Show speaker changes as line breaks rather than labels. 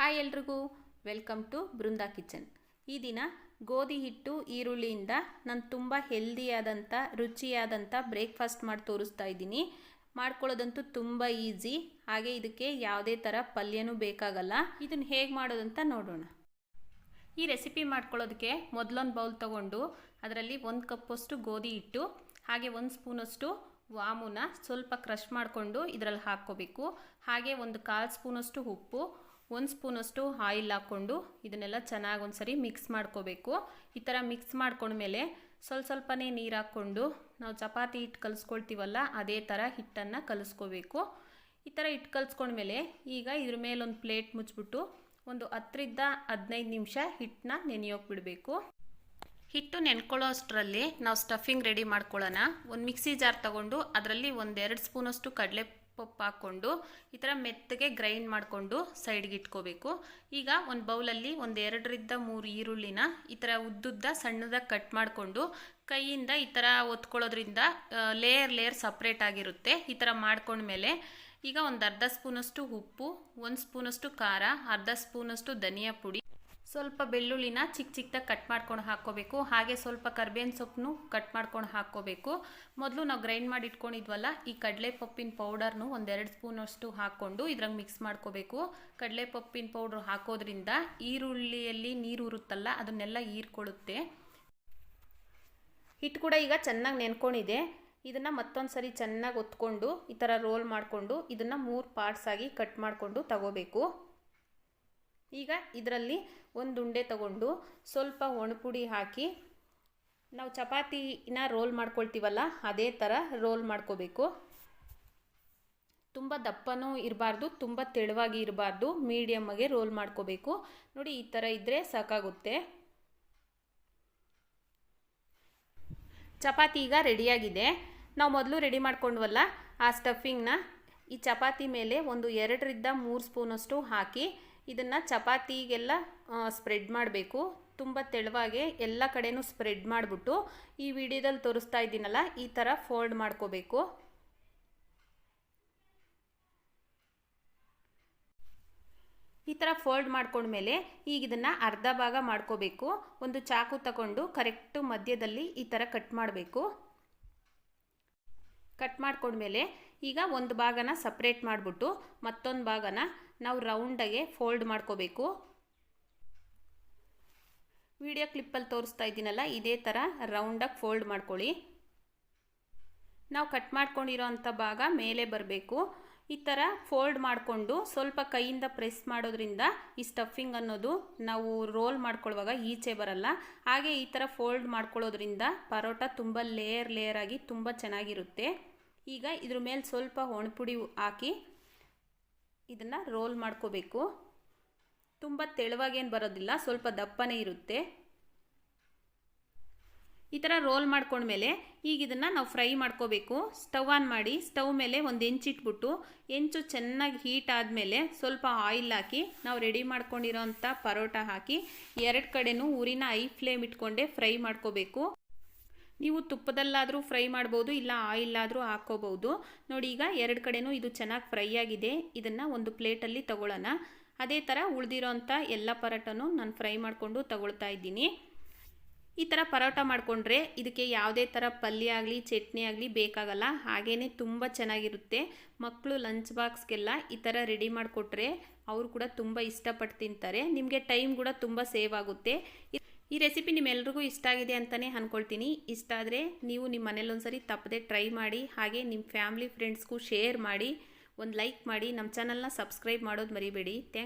Hi ಎಲ್ರಿಗೂ. Welcome to Brinda kitchen. ಈ ದಿನ ಗೋಧಿ ಹಿಟ್ಟು, ಈರುಳ್ಳಿಯಿಂದ ನಾನು ತುಂಬ ಹೆಲ್ದಿಯಾದಂಥ ರುಚಿಯಾದಂಥ ಬ್ರೇಕ್ಫಾಸ್ಟ್ ಮಾಡಿ ತೋರಿಸ್ತಾ ಇದ್ದೀನಿ. ಮಾಡ್ಕೊಳ್ಳೋದಂತೂ ತುಂಬ ಈಸಿ. ಹಾಗೆ ಇದಕ್ಕೆ ಯಾವುದೇ ಥರ ಪಲ್ಯನೂ ಬೇಕಾಗಲ್ಲ. ಇದನ್ನು ಹೇಗೆ ಮಾಡೋದಂತ ನೋಡೋಣ. ಈ ರೆಸಿಪಿ ಮಾಡ್ಕೊಳ್ಳೋದಕ್ಕೆ ಮೊದಲೊಂದು ಬೌಲ್ ತೊಗೊಂಡು ಅದರಲ್ಲಿ ಒಂದು ಕಪ್ಪಷ್ಟು ಗೋಧಿ ಹಿಟ್ಟು, ಹಾಗೆ ಒಂದು ಸ್ಪೂನಷ್ಟು ವಾಮುನ ಸ್ವಲ್ಪ ಕ್ರಷ್ ಮಾಡಿಕೊಂಡು ಇದರಲ್ಲಿ ಹಾಕ್ಕೋಬೇಕು. ಹಾಗೆ ಒಂದು ಕಾಲು ಸ್ಪೂನಷ್ಟು ಉಪ್ಪು ಒಂದು ಸ್ಪೂನಷ್ಟು ಆಯಿಲ್ ಹಾಕ್ಕೊಂಡು ಇದನ್ನೆಲ್ಲ ಚೆನ್ನಾಗಿ ಒಂದ್ಸರಿ ಮಿಕ್ಸ್ ಮಾಡ್ಕೋಬೇಕು. ಈ ಥರ ಮಿಕ್ಸ್ ಮಾಡ್ಕೊಂಡ್ಮೇಲೆ ಸ್ವಲ್ಪ ಸ್ವಲ್ಪನೇ ನೀರು ಹಾಕ್ಕೊಂಡು ನಾವು ಚಪಾತಿ ಹಿಟ್ಟು ಕಲಿಸ್ಕೊಳ್ತೀವಲ್ಲ, ಅದೇ ಥರ ಹಿಟ್ಟನ್ನು ಕಲಿಸ್ಕೋಬೇಕು. ಈ ಥರ ಹಿಟ್ಟು ಕಲಿಸ್ಕೊಂಡ್ಮೇಲೆ ಈಗ ಇದ್ರ ಮೇಲೆ ಒಂದು ಪ್ಲೇಟ್ ಮುಚ್ಚಿಬಿಟ್ಟು ಒಂದು ಹತ್ತರಿಂದ ಹದಿನೈದು ನಿಮಿಷ ಹಿಟ್ಟನ್ನ ನೆನೆಯೋಕೆ ಬಿಡಬೇಕು. ಹಿಟ್ಟು ನೆನ್ಕೊಳ್ಳೋ ಅಷ್ಟರಲ್ಲಿ ನಾವು ಸ್ಟಫಿಂಗ್ ರೆಡಿ ಮಾಡ್ಕೊಳ್ಳೋಣ. ಒಂದು ಮಿಕ್ಸಿ ಜಾರ್ ತಗೊಂಡು ಅದರಲ್ಲಿ ಒಂದೆರಡು ಸ್ಪೂನಷ್ಟು ಕಡಲೆ ಪಪ್ಪು ಹಾಕ್ಕೊಂಡು ಈ ಥರ ಮೆತ್ತಗೆ ಗ್ರೈಂಡ್ ಮಾಡಿಕೊಂಡು ಸೈಡ್ಗೆ ಇಟ್ಕೋಬೇಕು. ಈಗ ಒಂದು ಬೌಲಲ್ಲಿ ಒಂದು ಎರಡರಿಂದ ಮೂರು ಈರುಳ್ಳಿನ ಈ ಥರ ಉದ್ದುದ್ದ ಸಣ್ಣದಾಗಿ ಕಟ್ ಮಾಡಿಕೊಂಡು ಕೈಯಿಂದ ಈ ಥರ ಒತ್ಕೊಳ್ಳೋದ್ರಿಂದ ಲೇಯರ್ ಲೇಯರ್ ಸಪ್ರೇಟ್ ಆಗಿರುತ್ತೆ. ಈ ಥರ ಮಾಡ್ಕೊಂಡ್ಮೇಲೆ ಈಗ ಒಂದು ಅರ್ಧ ಸ್ಪೂನಷ್ಟು ಉಪ್ಪು, ಒಂದು ಸ್ಪೂನಷ್ಟು ಖಾರ, ಅರ್ಧ ಸ್ಪೂನಷ್ಟು ಧನಿಯಾ ಪುಡಿ. ಸ್ವಲ್ಪ ಬೆಳ್ಳುಳ್ಳಿನ ಚಿಕ್ಕ ಚಿಕ್ಕದಾಗಿ ಕಟ್ ಮಾಡ್ಕೊಂಡು ಹಾಕ್ಕೋಬೇಕು. ಹಾಗೆ ಸ್ವಲ್ಪ ಕರ್ಬೇವಿನ ಸೊಪ್ಪನ್ನು ಕಟ್ ಮಾಡ್ಕೊಂಡು ಹಾಕ್ಕೋಬೇಕು. ಮೊದಲು ನಾವು ಗ್ರೈಂಡ್ ಮಾಡಿ ಇಟ್ಕೊಂಡಿದ್ವಲ್ಲ, ಈ ಕಡಲೆ ಪಪ್ಪಿನ ಪೌಡರ್ನು ಒಂದೆರಡು ಸ್ಪೂನಷ್ಟು ಹಾಕ್ಕೊಂಡು ಇದ್ರಾಗ ಮಿಕ್ಸ್ ಮಾಡ್ಕೋಬೇಕು. ಕಡಲೆ ಪಪ್ಪಿನ ಪೌಡ್ರ್ ಹಾಕೋದ್ರಿಂದ ಈರುಳ್ಳಿಯಲ್ಲಿ ನೀರು ಉರುತ್ತಲ್ಲ, ಅದನ್ನೆಲ್ಲ ಹೀರ್ಕೊಳ್ಳುತ್ತೆ. ಹಿಟ್ಟು ಕೂಡ ಈಗ ಚೆನ್ನಾಗಿ ನೆನ್ಕೊಂಡಿದೆ. ಇದನ್ನು ಮತ್ತೊಂದು ಸರಿ ಚೆನ್ನಾಗಿ ಒತ್ಕೊಂಡು ಈ ಥರ ರೋಲ್ ಮಾಡಿಕೊಂಡು ಇದನ್ನು ಮೂರು ಪಾರ್ಟ್ಸ್ ಆಗಿ ಕಟ್ ಮಾಡಿಕೊಂಡು ತಗೋಬೇಕು. ಈಗ ಇದರಲ್ಲಿ ಒಂದು ಉಂಡೆ ತಗೊಂಡು ಸ್ವಲ್ಪ ಒಣಪುಡಿ ಹಾಕಿ ನಾವು ಚಪಾತಿನ ರೋಲ್ ಮಾಡ್ಕೊಳ್ತೀವಲ್ಲ ಅದೇ ಥರ ರೋಲ್ ಮಾಡ್ಕೋಬೇಕು. ತುಂಬ ದಪ್ಪನೂ ಇರಬಾರ್ದು, ತುಂಬ ತೆಳುವಾಗಿ ಇರಬಾರ್ದು, ಮೀಡಿಯಮ್ಮಾಗೆ ರೋಲ್ ಮಾಡ್ಕೋಬೇಕು. ನೋಡಿ ಈ ಥರ ಇದ್ದರೆ ಸಾಕಾಗುತ್ತೆ. ಚಪಾತಿ ಈಗ ರೆಡಿಯಾಗಿದೆ. ನಾವು ಮೊದಲು ರೆಡಿ ಮಾಡ್ಕೊಂಡ್ವಲ್ಲ ಆ ಸ್ಟಫಿಂಗ್ನ ಈ ಚಪಾತಿ ಮೇಲೆ ಒಂದು ಎರಡರಿಂದ ಮೂರು ಸ್ಪೂನಷ್ಟು ಹಾಕಿ ಇದನ್ನು ಚಪಾತಿಗೆಲ್ಲ ಸ್ಪ್ರೆಡ್ ಮಾಡಬೇಕು. ತುಂಬ ತೆಳುವಾಗೆ ಎಲ್ಲ ಕಡೆನೂ ಸ್ಪ್ರೆಡ್ ಮಾಡಿಬಿಟ್ಟು ಈ ವಿಡಿಯೋದಲ್ಲಿ ತೋರಿಸ್ತಾ ಇದ್ದೀನಲ್ಲ, ಈ ಥರ ಫೋಲ್ಡ್ ಮಾಡ್ಕೋಬೇಕು. ಈ ಥರ ಫೋಲ್ಡ್ ಮಾಡಿಕೊಂಡ್ಮೇಲೆ ಈಗ ಇದನ್ನು ಅರ್ಧ ಭಾಗ ಮಾಡ್ಕೋಬೇಕು. ಒಂದು ಚಾಕು ತಗೊಂಡು ಕರೆಕ್ಟು ಮಧ್ಯದಲ್ಲಿ ಈ ಥರ ಕಟ್ ಮಾಡಬೇಕು. ಕಟ್ ಮಾಡ್ಕೊಂಡ್ಮೇಲೆ ಈಗ ಒಂದು ಭಾಗನ ಸಪ್ರೇಟ್ ಮಾಡಿಬಿಟ್ಟು ಮತ್ತೊಂದು ಭಾಗನ ನಾವು ರೌಂಡಾಗೆ ಫೋಲ್ಡ್ ಮಾಡ್ಕೋಬೇಕು. ವಿಡಿಯೋ ಕ್ಲಿಪ್ಪಲ್ಲಿ ತೋರಿಸ್ತಾ ಇದ್ದೀನಲ್ಲ, ಇದೇ ಥರ ರೌಂಡಾಗಿ ಫೋಲ್ಡ್ ಮಾಡ್ಕೊಳ್ಳಿ. ನಾವು ಕಟ್ ಮಾಡ್ಕೊಂಡಿರೋ ಅಂಥ ಭಾಗ ಮೇಲೆ ಬರಬೇಕು. ಈ ಥರ ಫೋಲ್ಡ್ ಮಾಡಿಕೊಂಡು ಸ್ವಲ್ಪ ಕೈಯಿಂದ ಪ್ರೆಸ್ ಮಾಡೋದ್ರಿಂದ ಈ ಸ್ಟಫಿಂಗ್ ಅನ್ನೋದು ನಾವು ರೋಲ್ ಮಾಡ್ಕೊಳ್ಳುವಾಗ ಈಚೆ ಬರಲ್ಲ. ಹಾಗೆ ಈ ಥರ ಫೋಲ್ಡ್ ಮಾಡ್ಕೊಳ್ಳೋದ್ರಿಂದ ಪರೋಟ ತುಂಬ ಲೇಯರ್ ಲೇಯರ್ ಆಗಿ ತುಂಬ ಚೆನ್ನಾಗಿರುತ್ತೆ. ಈಗ ಇದ್ರ ಮೇಲೆ ಸ್ವಲ್ಪ ಒಣಪುಡಿ ಹಾಕಿ ಇದನ್ನು ರೋಲ್ ಮಾಡ್ಕೋಬೇಕು. ತುಂಬ ತೆಳುವಾಗೇನು ಬರೋದಿಲ್ಲ, ಸ್ವಲ್ಪ ದಪ್ಪನೇ ಇರುತ್ತೆ. ಈ ಥರ ರೋಲ್ ಮಾಡ್ಕೊಂಡ್ಮೇಲೆ ಈಗ ಇದನ್ನು ನಾವು ಫ್ರೈ ಮಾಡ್ಕೋಬೇಕು. ಸ್ಟವ್ ಆನ್ ಮಾಡಿ ಸ್ಟವ್ ಮೇಲೆ ಒಂದು ಹೆಂಚಿಟ್ಬಿಟ್ಟು ಹೆಂಚು ಚೆನ್ನಾಗಿ ಹೀಟ್ ಆದಮೇಲೆ ಸ್ವಲ್ಪ ಆಯಿಲ್ ಹಾಕಿ, ನಾವು ರೆಡಿ ಮಾಡ್ಕೊಂಡಿರೋ ಅಂಥ ಪರೋಟ ಹಾಕಿ, ಎರಡು ಕಡೆನೂ ಊರಿನ ಐ ಫ್ಲೇಮ್ ಇಟ್ಕೊಂಡೆ ಫ್ರೈ ಮಾಡ್ಕೋಬೇಕು. ನೀವು ತುಪ್ಪದಲ್ಲಾದರೂ ಫ್ರೈ ಮಾಡ್ಬೋದು, ಇಲ್ಲ ಆಯಿಲ್ ಆದರೂ ಹಾಕ್ಕೋಬೋದು. ನೋಡಿ, ಈಗ ಎರಡು ಕಡೆನೂ ಇದು ಚೆನ್ನಾಗಿ ಫ್ರೈ ಆಗಿದೆ. ಇದನ್ನು ಒಂದು ಪ್ಲೇಟಲ್ಲಿ ತಗೊಳ್ಳೋಣ. ಅದೇ ಥರ ಉಳಿದಿರೋಂಥ ಎಲ್ಲ ಪರೋಟನೂ ನಾನು ಫ್ರೈ ಮಾಡಿಕೊಂಡು ತಗೊಳ್ತಾ ಇದ್ದೀನಿ. ಈ ಥರ ಪರೋಟ ಮಾಡಿಕೊಂಡ್ರೆ ಇದಕ್ಕೆ ಯಾವುದೇ ಥರ ಪಲ್ಯ ಆಗಲಿ, ಚಟ್ನಿ ಆಗಲಿ ಬೇಕಾಗಲ್ಲ. ಹಾಗೇ ತುಂಬ ಚೆನ್ನಾಗಿರುತ್ತೆ. ಮಕ್ಕಳು ಲಂಚ್ ಬಾಕ್ಸ್ಗೆಲ್ಲ ಈ ಥರ ರೆಡಿ ಮಾಡಿಕೊಟ್ರೆ ಅವರು ಕೂಡ ತುಂಬ ಇಷ್ಟಪಟ್ಟು ತಿಂತಾರೆ. ನಿಮಗೆ ಟೈಮ್ ಕೂಡ ತುಂಬ ಸೇವ್ ಆಗುತ್ತೆ. ಈ ರೆಸಿಪಿ ನಿಮ್ಮೆಲ್ರಿಗೂ ಇಷ್ಟ ಆಗಿದೆ ಅಂತಲೇ ಅಂದ್ಕೊಳ್ತೀನಿ ಇಷ್ಟ ಆದರೆ ನೀವು ನಿಮ್ಮ ಮನೇಲಿ ಒಂದ್ಸರಿ ತಪ್ಪದೆ ಟ್ರೈ ಮಾಡಿ, ಹಾಗೆ ನಿಮ್ಮ ಫ್ಯಾಮ್ಲಿ ಫ್ರೆಂಡ್ಸ್ಗೂ ಶೇರ್ ಮಾಡಿ, ಒಂದು ಲೈಕ್ ಮಾಡಿ ನಮ್ಮ ಚಾನಲ್ನ ಸಬ್ಸ್ಕ್ರೈಬ್ ಮಾಡೋದು ಮರಿಬೇಡಿ. ಥ್ಯಾಂಕ್